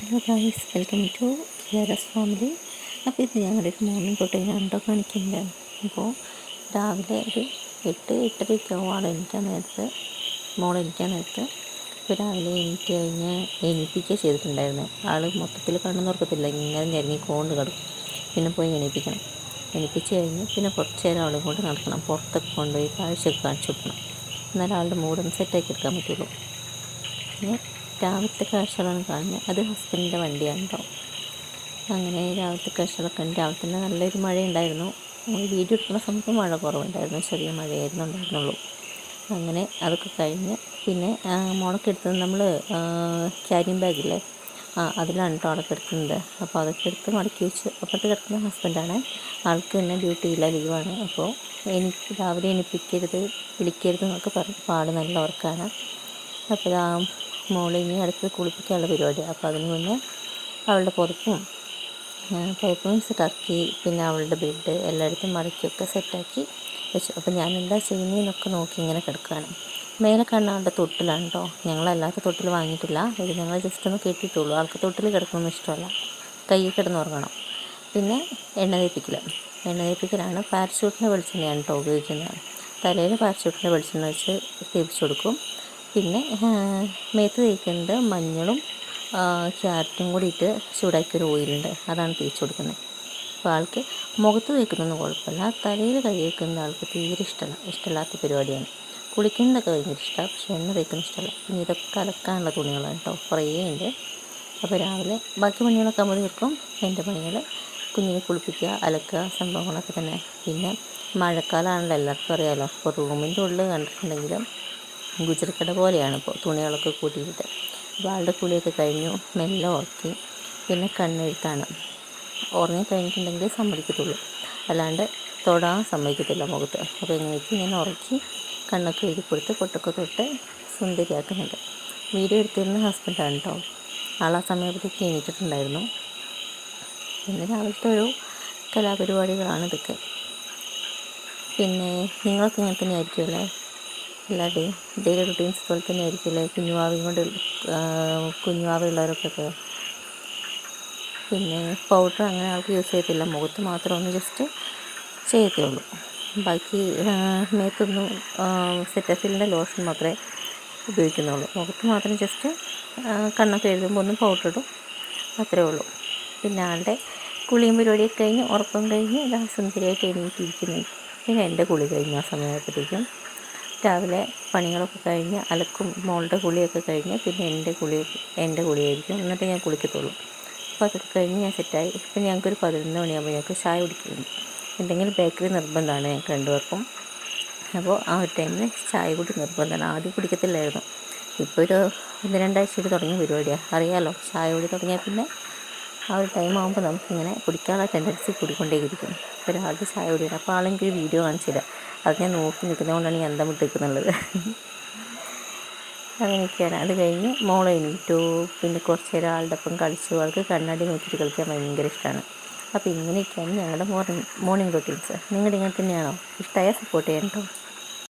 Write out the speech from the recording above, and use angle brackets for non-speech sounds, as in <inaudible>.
Hello guys welcome to കെയറസ് family. അപ്പോൾ ഇത് ഞങ്ങളുടെ ഒരു മോർണിംഗ് റൊട്ടീൻ ഉണ്ടോ കാണിക്കുന്നത് അപ്പോൾ രാവിലെ ഒരു എട്ട് എട്ടരയ്ക്ക് ആവും ആൾ നേരത്ത്. മോൾ എനിക്കാൻ നേരത്ത്. ഇപ്പോൾ രാവിലെ എനിക്ക് കഴിഞ്ഞ് എണീപ്പിക്കുക ചെയ്തിട്ടുണ്ടായിരുന്നു. ആൾ മൊത്തത്തിൽ കണ്ണുനോർക്കത്തില്ല ഇങ്ങനെ ഞെരങ്ങി കൊണ്ട് കിടക്കും. പിന്നെ പോയി എണീപ്പിക്കണം. എണീപ്പിച്ച് കഴിഞ്ഞ് പിന്നെ കുറച്ച് നേരം അവളെ കൊണ്ട് നടക്കണം. പുറത്തൊക്കെ കൊണ്ടുപോയി കാഴ്ചയൊക്കെ കാണിച്ചു കൊടുക്കണം. എന്നാലും ആളുടെ മൂഡൊന്ന് സെറ്റാക്കി എടുക്കാൻ പറ്റുള്ളൂ. പിന്നെ രാവിലത്തെ കാഴ്ചകളാണ് കാണുന്നത്. അത് ഹസ്ബൻഡിന്റെ വണ്ടിയാണ് കേട്ടോ അങ്ങനെ രാവിലത്തെ കാഴ്ചകളൊക്കെ ഉണ്ട്. രാവിലെ തന്നെ നല്ലൊരു മഴ ഉണ്ടായിരുന്നു വീഡിയോ എടുക്കുന്ന സമയത്ത് മഴ കുറവുണ്ടായിരുന്നു. ചെറിയ മഴയായിരുന്നു ഉണ്ടായിരുന്നുള്ളൂ. അങ്ങനെ അതൊക്കെ കഴിഞ്ഞ് പിന്നെ മുളക്ക് എടുത്തത് നമ്മൾ ക്യാരിങ് ബാഗില്ലേ? ആ അതിലാണ് കേട്ടോ അടക്കം എടുക്കുന്നത്. അപ്പോൾ അതൊക്കെ എടുത്ത് മടക്കി വെച്ച് അപ്പുറത്ത് കിടക്കുന്ന ഹസ്ബൻഡാണ് ആൾക്ക് തന്നെ ഡ്യൂട്ടിയില്ല ലീവാണ് അപ്പോൾ എനിക്ക് രാവിലെ എണിപ്പിക്കരുത് വിളിക്കരുത് എന്നൊക്കെ പറഞ്ഞ് പാട് നല്ല ഉറക്കാണ്. അപ്പോൾ മോളെ ഇനി അടുത്ത് കുളിപ്പിക്കാനുള്ള പരിപാടിയാണ് അപ്പോൾ അതിന് മുന്നേ അവളുടെ പുറത്തും പുതപ്പും സെറ്റാക്കി പിന്നെ അവളുടെ ബെഡ് എല്ലായിടത്തും മടക്കിയൊക്കെ സെറ്റാക്കി വെച്ചു. അപ്പോൾ ഞാൻ എന്താ ചെയ്യുന്നതെന്നൊക്കെ നോക്കി ഇങ്ങനെ കിടക്കുകയാണ്. മേലെ കാണുന്ന ആളുടെ തൊട്ടിലാണ് കേട്ടോ. ഞങ്ങളല്ലാത്ത തൊട്ടിൽ വാങ്ങിയിട്ടില്ല. ഇത് ഞങ്ങൾ ജസ്റ്റ് ഒന്ന് കെട്ടിയിട്ടുള്ളൂ. ആൾക്ക് തൊട്ടിൽ കിടക്കുന്നൊന്നും ഇഷ്ടമല്ല. കൈ കിടന്നുറങ്ങണം പിന്നെ എണ്ണ തേപ്പിക്കൽ. എണ്ണ തേപ്പിക്കലാണ് പാരച്യൂട്ടിന്റെ വെളിച്ചെണ്ണയാണ് കേട്ടോ ഉപയോഗിക്കുന്നത്. തലയിൽ പാരച്യൂട്ടിന്റെ വെളിച്ചെണ്ണ വെച്ച് തേപ്പിച്ചു കൊടുക്കും. പിന്നെ മേത്ത് തേക്കുന്നത് മഞ്ഞളും ക്യാരറ്റും കൂടി ഇട്ട് ചൂടാക്കിയൊരു ഓയിലുണ്ട്. അതാണ് തേച്ച് കൊടുക്കുന്നത്. അപ്പോൾ ആൾക്ക് മുഖത്ത് തേക്കുന്നൊന്നും കുഴപ്പമില്ല. തലയിൽ കൈ വയ്ക്കുന്ന ആൾക്ക് തീരെ ഇഷ്ടമല്ല. ഇഷ്ടമില്ലാത്ത പരിപാടിയാണ്. കുളിക്കുന്നതൊക്കെ ഭയങ്കര ഇഷ്ടമാണ് പക്ഷേ എണ്ണ തേക്കുന്ന ഇഷ്ടമല്ല. പിന്നെ ഇതൊക്കെ അലക്കാനുള്ള തുണികളാണ് കേട്ടോ. കുറേ ഉണ്ട്. അപ്പോൾ രാവിലെ ബാക്കി പണികളൊക്കെ നമ്മൾ തീർക്കും. എന്റെ പണികൾ കുഞ്ഞിനെ കുളിപ്പിക്കുക അലക്കുക സംഭവങ്ങളൊക്കെ തന്നെ. പിന്നെ മഴക്കാലമാണല്ലോ എല്ലാവർക്കും അറിയാമല്ലോ അപ്പോൾ റൂമിന്റെ ഉള്ളിൽ കണ്ടിട്ടുണ്ടെങ്കിലും ഗുജറക്കട പോലെയാണ് ഇപ്പോൾ തുണികളൊക്കെ കൂട്ടിയിട്ട്. അപ്പോൾ ആളുടെ കുളിയൊക്കെ കഴിഞ്ഞു. മെല്ലെ ഉറക്കി. പിന്നെ കണ്ണെഴുത്താണ്. ഉറങ്ങി കഴിഞ്ഞിട്ടുണ്ടെങ്കിൽ സമ്മതിക്കത്തുള്ളൂ. അല്ലാണ്ട് തൊടാൻ സമ്മതിക്കത്തില്ല മുഖത്ത്. അപ്പോൾ എങ്ങനെയൊക്കെ ഇങ്ങനെ ഉറക്കി കണ്ണൊക്കെ എഴുതി കൊടുത്ത് പൊട്ടൊക്കെ തൊട്ട് സുന്ദരിയാക്കുന്നുണ്ട്. വീഡിയോ എടുത്തിരുന്ന ഹസ്ബൻഡാണ് കേട്ടോ. ആൾ ആ സമയത്തേക്ക് എണീറ്റിട്ടുണ്ടായിരുന്നു. പിന്നെ രാവിലത്തെ ഒരു കലാപരിപാടികളാണ് ഇതൊക്കെ. പിന്നെ നിങ്ങളൊക്കെ ഇങ്ങനെ തന്നെ ആയിരിക്കുമല്ലേ എല്ലാവരുടെയും ഡെയിലി റുട്ടീൻസ് പോലെ തന്നെ ആയിരിക്കില്ലേ കുഞ്ഞുവാവയും കൊണ്ട് കുഞ്ഞുവാവയുള്ളവരൊക്കെ. പിന്നെ പൗഡർ അങ്ങനെ ആൾക്ക് യൂസ് ചെയ്യത്തില്ല. മുഖത്ത് മാത്രം ഒന്ന് ജസ്റ്റ് ചെയ്യത്തേ ഉള്ളൂ ബാക്കി മേത്തൊന്നും സെറ്റഫിലിന്റെ ലോഷൻ മാത്രമേ ഉപയോഗിക്കുന്നുള്ളൂ. മുഖത്ത് മാത്രം ജസ്റ്റ് കണ്ണൊക്കെ എഴുതുമ്പോൾ ഒന്ന് പൗഡർ ഇടും. അത്രേ ഉള്ളൂ. പിന്നെ ആളുടെ കുളിയും പരിപാടിയൊക്കെ കഴിഞ്ഞ് ഉറക്കം കഴിഞ്ഞ് ഇതാ സുന്ദരിയായിട്ട് എണീറ്റിരിക്കുന്നുണ്ട് പിന്നെ എന്റെ കുളി കഴിഞ്ഞ ആ സമയമായപ്പോഴത്തേക്കും. രാവിലെ പണികളൊക്കെ കഴിഞ്ഞ് അലക്കും മോളുടെ കുളിയൊക്കെ കഴിഞ്ഞ് പിന്നെ എന്റെ കുളി എന്റെ കുളിയായിരിക്കും. എന്നിട്ട് ഞാൻ കുളിക്കത്തുള്ളൂ. അപ്പോൾ അതൊക്കെ കഴിഞ്ഞ് ഞാൻ സെറ്റായി ഇപ്പം ഞങ്ങൾക്കൊരു പതിനൊന്ന് മണിയാകുമ്പോൾ ഞങ്ങൾക്ക് ചായ കുടിക്കുന്നു എന്തെങ്കിലും ബേക്കറി നിർബന്ധമാണ് ഞങ്ങൾക്ക് രണ്ടുപേർക്കും. അപ്പോൾ ആ ഒരു ടൈമിൽ ചായ കുടി നിർബന്ധമാണ്. ആദ്യം കുടിക്കത്തില്ലായിരുന്നു. ഇപ്പോൾ ഒരു ഒന്ന് രണ്ടാഴ്ചയിൽ തുടങ്ങിയ പരിപാടിയാണ്. അറിയാമല്ലോ ചായ കൂടി തുടങ്ങിയാൽ പിന്നെ ആ ഒരു ടൈം ആകുമ്പോൾ നമുക്കിങ്ങനെ കുടിക്കാനുള്ള ടെൻഡൻസി കൂടിക്കൊണ്ടേയിരിക്കും ഇപ്പോൾ രാവിലെ ചായ കുടിക്കണം അപ്പോൾ ആളെനിക്കൊരു വീഡിയോ കാണിച്ചില്ല അത് ഞാൻ നോക്കി നിൽക്കുന്നതുകൊണ്ടാണ് ഞാൻ അന്തം വിട്ടിരിക്കുന്നുള്ളത് <laughs> അങ്ങനെയൊക്കെയാണ്. അത് കഴിഞ്ഞ് മോളെ എണീറ്റു. പിന്നെ കുറച്ച് നേരം ആളുടെ ഒപ്പം കളിച്ചു. ആൾക്ക് കണ്ണാടി നോക്കിയിട്ട് കളിക്കാൻ ഭയങ്കര ഇഷ്ടമാണ് അപ്പോൾ ഇങ്ങനെയൊക്കെയാണ് ഞങ്ങളുടെ മോർണിംഗ് മോർണിംഗ് റൊട്ടീൻസ് നിങ്ങളുടെ ഇങ്ങനെ തന്നെയാണോ? ഇഷ്ടമായ സപ്പോർട്ട് ചെയ്യാൻ കേട്ടോ